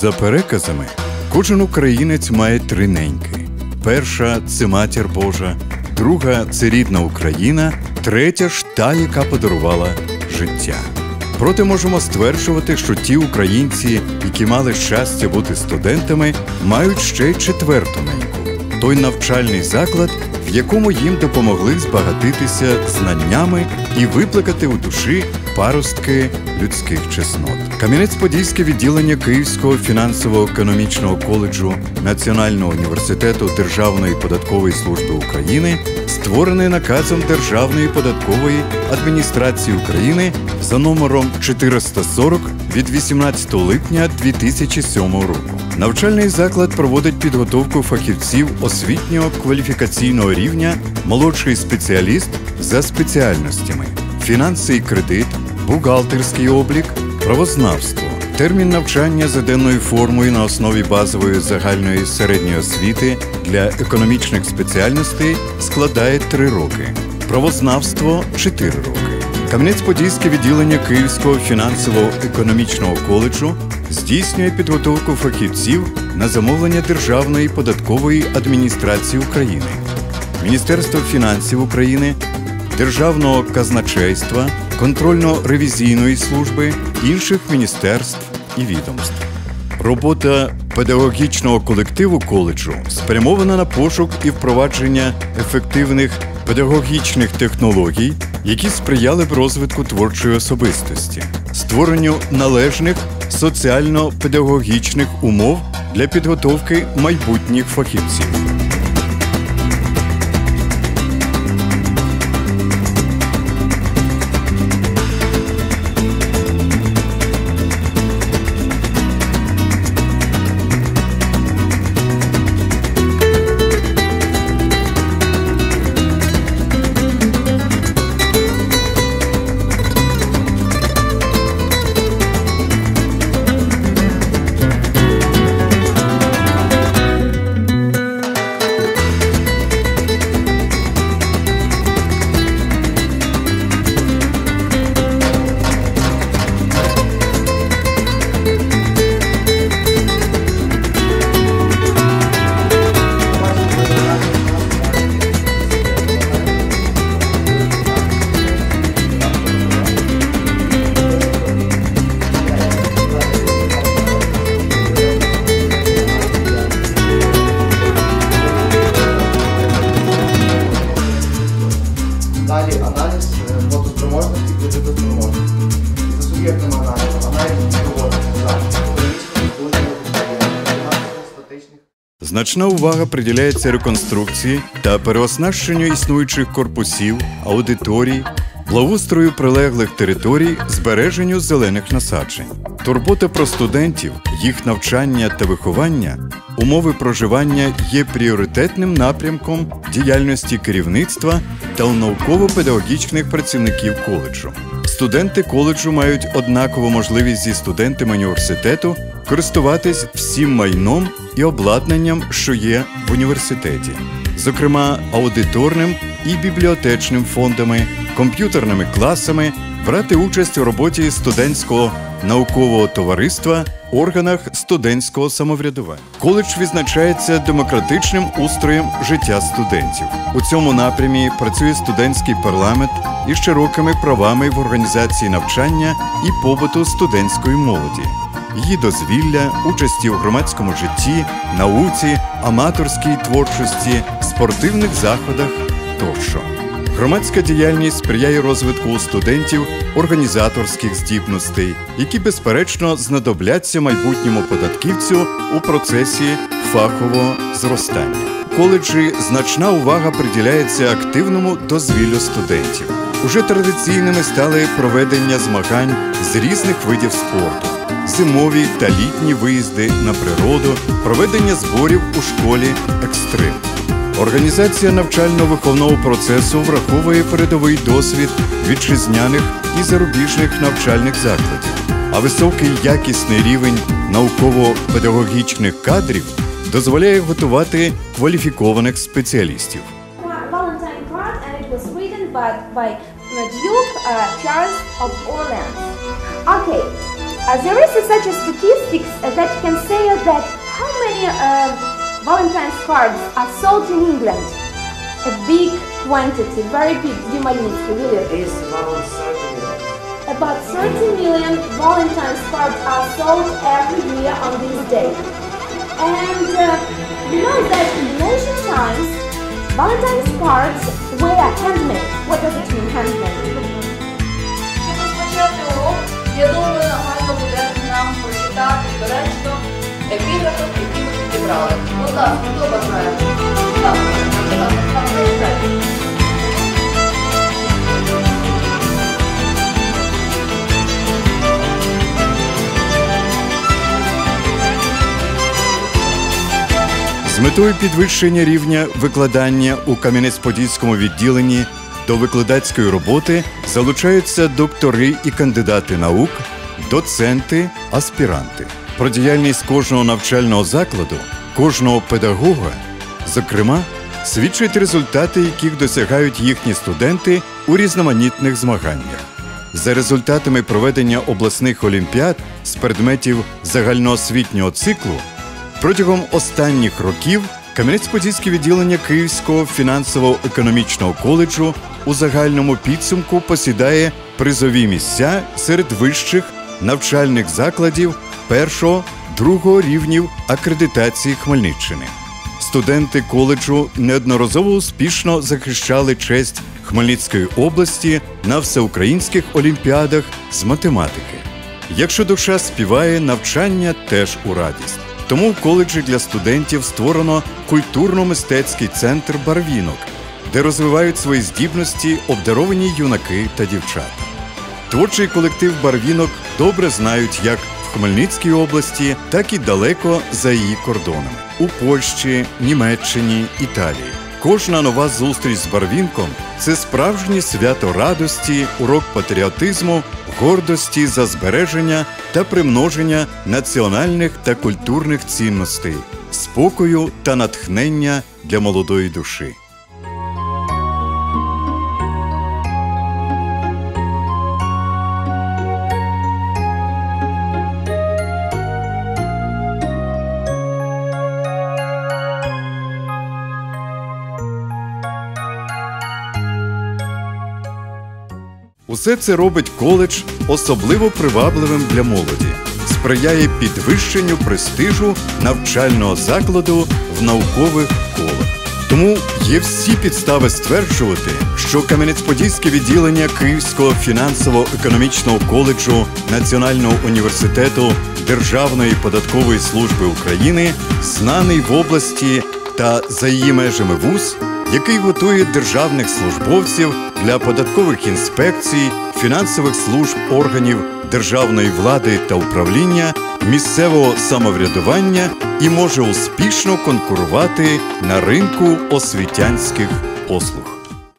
За переказами, кожен українець має три неньки: перша це матір Божа, друга це рідна Україна, третя ж та, яка подарувала життя. Проте можемо стверджувати, що ті українці, які мали щастя бути студентами, мають ще й четверту неньку той навчальний заклад, в якому їм допомогли збагатитися знаннями і виплакати у душі паростки людських чеснот. Кам'янець-Подільське відділення Київського фінансово-економічного коледжу Національного університету Державної податкової служби України створене наказом Державної податкової адміністрації України за номером 440 від 18 липня 2007 року. Навчальний заклад проводить підготовку фахівців освітнього кваліфікаційного рівня молодший спеціаліст за спеціальностями фінанси і кредит, бухгалтерський облік, правознавство. Термін навчання за денною формою на основі базової загальної середньої освіти для економічних спеціальностей складає 3 роки, правознавство 4 роки. Кам'янець-Подільське відділення Київського фінансово-економічного коледжу здійснює підготовку фахівців на замовлення Державної податкової адміністрації України, Міністерства фінансів України, Державного казначейства, контрольно-ревізійної служби, інших міністерств і відомств. Робота педагогічного колективу коледжу спрямована на пошук і впровадження ефективних педагогічних технологій, які сприяли б розвитку творчої особистості, створенню належних соціально-педагогічних умов для підготовки майбутніх фахівців. Значна увага приділяється реконструкції та переоснащенню існуючих корпусів, аудиторій, благоустрою прилеглих територій, збереженню зелених насаджень. Турбота про студентів, їх навчання та виховання, умови проживання є пріоритетним напрямком діяльності керівництва та науково-педагогічних працівників коледжу. Студенти коледжу мають однакову можливість зі студентами університету користуватись всім майном і обладнанням, що є в університеті, зокрема аудиторним і бібліотечним фондами, комп'ютерними класами, брати участь у роботі студентського наукового товариства, органах студентського самоврядування. Коледж відзначається демократичним устроєм життя студентів. У цьому напрямі працює студентський парламент із широкими правами в організації навчання і побуту студентської молоді її дозвілля, участі у громадському житті, науці, аматорській творчості, спортивних заходах тощо. Громадська діяльність сприяє розвитку у студентів організаторських здібностей, які безперечно знадобляться майбутньому податківцю у процесі фахового зростання. В коледжі значна увага приділяється активному дозвіллю студентів. Уже традиційними стали проведення змагань з різних видів спорту зимові та літні виїзди на природу, проведення зборів у школі екстрим. Організація навчально-виховного процесу враховує передовий досвід вітчизняних і зарубіжних навчальних закладів, а високий якісний рівень науково-педагогічних кадрів дозволяє готувати кваліфікованих спеціалістів. Okay, Uh, there is such a statistics that can say that how many uh, Valentine's cards are sold in England. A big quantity, very big. Dima Lynitsky, really. Is about 30 minutes. About 30 million Valentine's cards are sold every year on this day. And uh, you know that in ancient times, Valentine's cards were handmade. What does it mean, handmade? Щоб розпочати урок, я думаю, Прочитайте. З метою підвищення рівня викладання у Кам'янець-Подільському відділенні до викладацької роботи залучаються доктори і кандидати наук, доценти, аспіранти. Про діяльність кожного навчального закладу, кожного педагога, зокрема, свідчать результати, яких досягають їхні студенти у різноманітних змаганнях. За результатами проведення обласних олімпіад з предметів загальноосвітнього циклу Протягом останніх років Кам'янець-Подільське відділення Київського фінансово-економічного коледжу у загальному підсумку посідає призові місця серед вищих навчальних закладів першого другого рівнів акредитації Хмельниччини. Студенти коледжу неодноразово успішно захищали честь Хмельницької області на всеукраїнських олімпіадах з математики. Якщо душа співає, навчання теж у радість. Тому в коледжі для студентів створено культурно-мистецький центр Барвінок, де розвивають свої здібності обдаровані юнаки та дівчата. Творчий колектив Барвінок добре знають як Хмельницькій області, так і далеко за її кордонами у Польщі, Німеччині, Італії. Кожна нова зустріч з Барвінком це справжнє свято радості, урок патріотизму, гордості за збереження та примноження національних та культурних цінностей, спокою та натхнення для молодої душі. Усе це робить коледж особливо привабливим для молоді, сприяє підвищенню престижу навчального закладу в наукових колах. Тому є всі підстави стверджувати, що Кам'янець-Подільське відділення Київського фінансово-економічного коледжу Національного університету Державної податкової служби України знаний в області та за її межами вуз, який готує державних службовців для податкових інспекцій, фінансових служб органів державної влади та управління, місцевого самоврядування і може успішно конкурувати на ринку освітянських послуг.